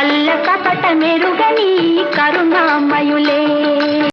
కళ్ళ కపట మెరుగని కరుణామయులే.